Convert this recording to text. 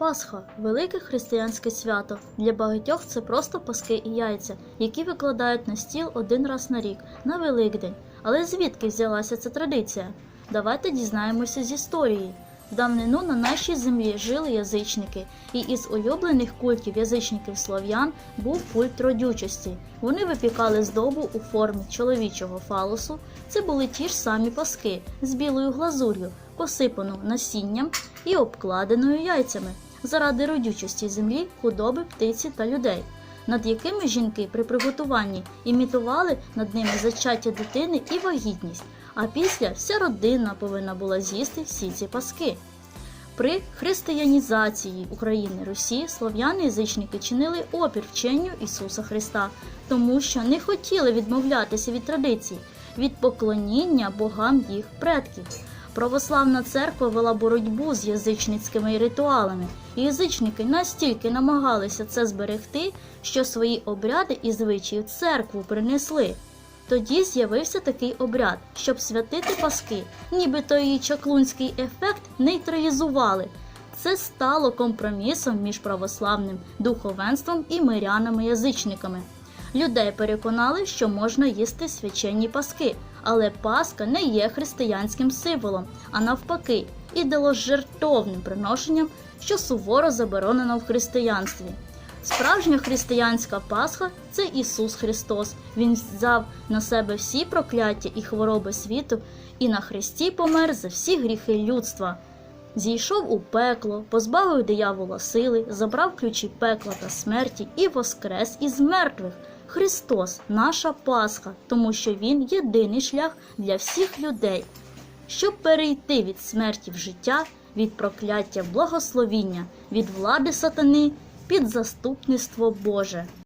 Пасха велике християнське свято. Для багатьох це просто паски і яйця, які викладають на стіл один раз на рік, на Великдень. Але звідки взялася ця традиція? Давайте дізнаємося з історії. В давнину на нашій землі жили язичники, і із улюблених культів язичників слов'ян був культ родючості. Вони випікали здобу у формі чоловічого фалосу. Це були ті ж самі паски з білою глазур'ю, посипану насінням і обкладеною яйцями заради родючості землі, худоби, птиці та людей, над якими жінки при приготуванні імітували над ними зачаття дитини і вагітність, а після вся родина повинна була з'їсти всі ці паски. При християнізації України Русі слов'яни-язичники чинили опір вченню Ісуса Христа, тому що не хотіли відмовлятися від традицій, від поклоніння богам їх предків. Православна церква вела боротьбу з язичницькими ритуалами, і язичники настільки намагалися це зберегти, що свої обряди і звичаї в церкву принесли. Тоді з'явився такий обряд, щоб святити паски, нібито її чаклунський ефект нейтралізували. Це стало компромісом між православним духовенством і мирянами-язичниками. Людей переконали, що можна їсти свячені паски, але паска не є християнським символом, а навпаки, іделожертовним приношенням, що суворо заборонено в християнстві. Справжня християнська Пасха це Ісус Христос. Він взяв на себе всі прокляття і хвороби світу і на хресті помер за всі гріхи людства. Зійшов у пекло, позбавив диявола сили, забрав ключі пекла та смерті і воскрес із мертвих. Христос, наша Пасха, тому що Він єдиний шлях для всіх людей, щоб перейти від смерті в життя, від прокляття благословіння, від влади сатани під заступництво Боже.